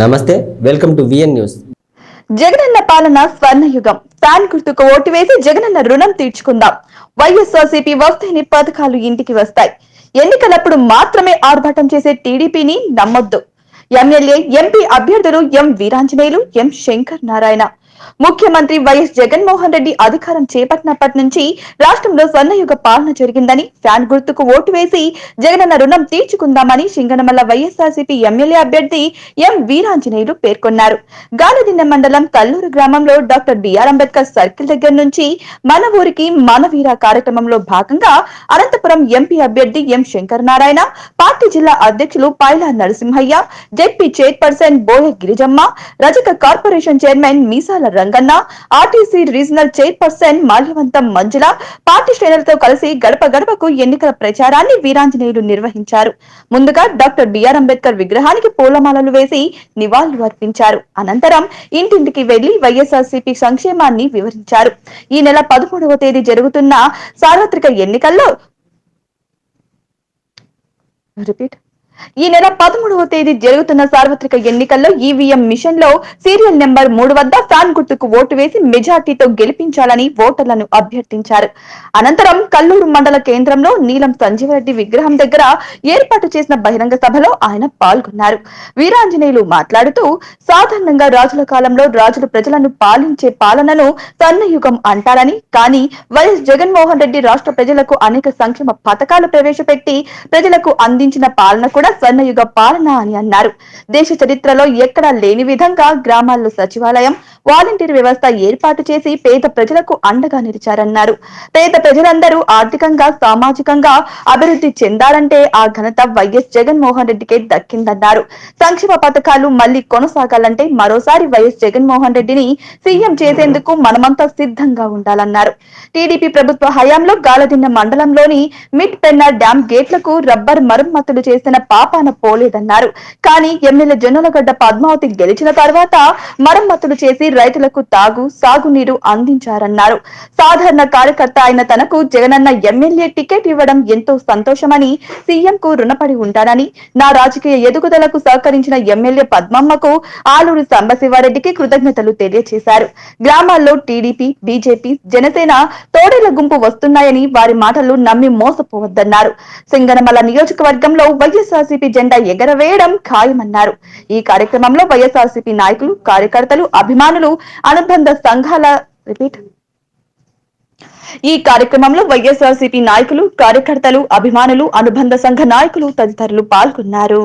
నమస్తే welcome to VN news. Jagananna పాలన స్వర్ణయుగం. ఫ్యాన్ గుర్తుకు ఓటు వేసి జగనన్న రుణం తీర్చుకుందాం. వైఎస్ఆర్సీపీ వస్తేనే పథకాలు ఇంటికి వస్తాయి. ఎన్నికలప్పుడు మాత్రమే ఆర్భాటం చేసే టీడీపీని నమ్మొద్దు. ఎమ్మెల్యే ఎంపీ అభ్యర్థులు ఎం వీరాంజనేయులు ఎం శంకర్ నారాయణ. ముఖ్యమంత్రి వైఎస్ జగన్మోహన్ రెడ్డి అధికారం చేపట్టినప్పటి నుంచి రాష్ట్రంలో స్వర్ణయుగ పాలన జరిగిందని ఫ్యాన్ గుర్తుకు ఓటు వేసి జగనన్న రుణం తీర్చుకుందామని సింగనమల్ల వైఎస్ఆర్సీపీ ఎమ్మెల్యే అభ్యర్థి ఎం వీరాంజనేయులు పేర్కొన్నారు. గాలిదిన్నె మండలం కల్లూరు గ్రామంలో డాక్టర్ బిఆర్ అంబేద్కర్ సర్కిల్ దగ్గర నుంచి మన ఊరికి మన వీర కార్యక్రమంలో భాగంగా అనంతపురం ఎంపీ అభ్యర్థి ఎం శంకర్ నారాయణ పార్టీ జిల్లా అధ్యక్షులు Paila Narasimhaiah ZP chairperson Boya Girijamma Rajaka corporation chairman Meesala Ranganna RTC regional chairperson Malyavantham Manjula party శ్రేణులతో కలిసి గడప గడపకు ఎన్నికల ప్రచారాన్ని వీరాంజనేయులు నిర్వహించారు. ముందుగా డాక్టర్ బిఆర్ అంబేద్కర్ విగ్రహానికి పూలమాలలు వేసి నివాళులు అర్పించారు. అనంతరం ఇంటింటికి వెళ్ళి వైఎస్ఆర్సీపీ సంక్షేమాన్ని వివరించారు. ఈ నెల పదమూడవ తేదీ జరుగుతున్న సార్వత్రిక ఎన్నికల్లో రిపీట్. ఈ నెల పదమూడవ తేదీ జరుగుతున్న సార్వత్రిక ఎన్నికల్లో ఈవీఎం మిషన్లో సీరియల్ నెంబర్ మూడు వద్ద ఫ్యాన్ గుర్తుకు ఓటు వేసి మెజార్టీతో గెలిపించాలని ఓటర్లను అభ్యర్థించారు. అనంతరం కల్లూరు మండల కేంద్రంలో నీలం సంజీవరెడ్డి విగ్రహం దగ్గర ఏర్పాటు చేసిన బహిరంగ సభలో ఆయన పాల్గొన్నారు. వీరాంజనేయులు మాట్లాడుతూ సాధారణంగా రాజుల కాలంలో రాజులు ప్రజలను పాలించే పాలనను సన్నయుగం అంటారని కానీ వైఎస్ జగన్మోహన్ రెడ్డి రాష్ట్ర ప్రజలకు అనేక సంక్షేమ పథకాలు ప్రవేశపెట్టి ప్రజలకు అందించిన పాలన కూడా స్వర్ణయుగ పాలన అని అన్నారు. దేశ చరిత్రలో ఎక్కడా లేని విధంగా గ్రామాల్లో సచివాలయం వాలంటీర్ వ్యవస్థ ఏర్పాటు చేసి పేద ప్రజలకు అండగా నిలిచారన్నారు. పేద ప్రజలందరూ ఆర్థికంగా సామాజికంగా అభివృద్ధి చెందాలంటే ఆ ఘనత వైఎస్ జగన్మోహన్ రెడ్డికే దక్కిందన్నారు. సంక్షేమ పథకాలు మళ్ళీ కొనసాగాలంటే మరోసారి వైఎస్ జగన్మోహన్ రెడ్డిని సీఎం చేసేందుకు మనమంతా సిద్ధంగా ఉండాలన్నారు. టీడీపీ ప్రభుత్వ హయాంలో గాలదిన్న మండలంలోని మిడ్ పెన్నా డ్యాం గేట్లకు రబ్బర్ మరమ్మతులు చేసిన పాపాన పోలేదన్నారు. కానీ ఎమ్మెల్యే జొన్నలగడ్డ పద్మావతి గెలిచిన తర్వాత మరమ్మతులు చేసి రైతులకు తాగు సాగునీరు అందించారన్నారు. సాధారణ కార్యకర్త అయిన తనకు జగనన్న ఎమ్మెల్యే టికెట్ ఇవ్వడం ఎంతో సంతోషమని సీఎం కు రుణపడి ఉంటానని నా రాజకీయ ఎదుగుదలకు సహకరించిన ఎమ్మెల్యే పద్మమ్మకు ఆలూరు సాంబశివారెడ్డికి కృతజ్ఞతలు తెలియజేశారు గ్రామాల్లో టీడీపీ బీజేపీ జనసేన తోడేల గుంపు వస్తున్నాయని వారి మాటలు నమ్మి మోసపోవద్దన్నారు. సింగనమల నియోజకవర్గంలో వైఎస్ఆర్ వైఎస్ఆర్సీపీ జెండా ఎగరవేయడం ఖాయమన్నారు. ఈ కార్యక్రమంలో వైఎస్ఆర్సీపీ నాయకులు కార్యకర్తలు అభిమానులు అనుబంధ సంఘాల రిపీట్. ఈ కార్యక్రమంలో వైఎస్ఆర్సీపీ నాయకులు కార్యకర్తలు అభిమానులు అనుబంధ సంఘ నాయకులు తదితరులు పాల్గొన్నారు.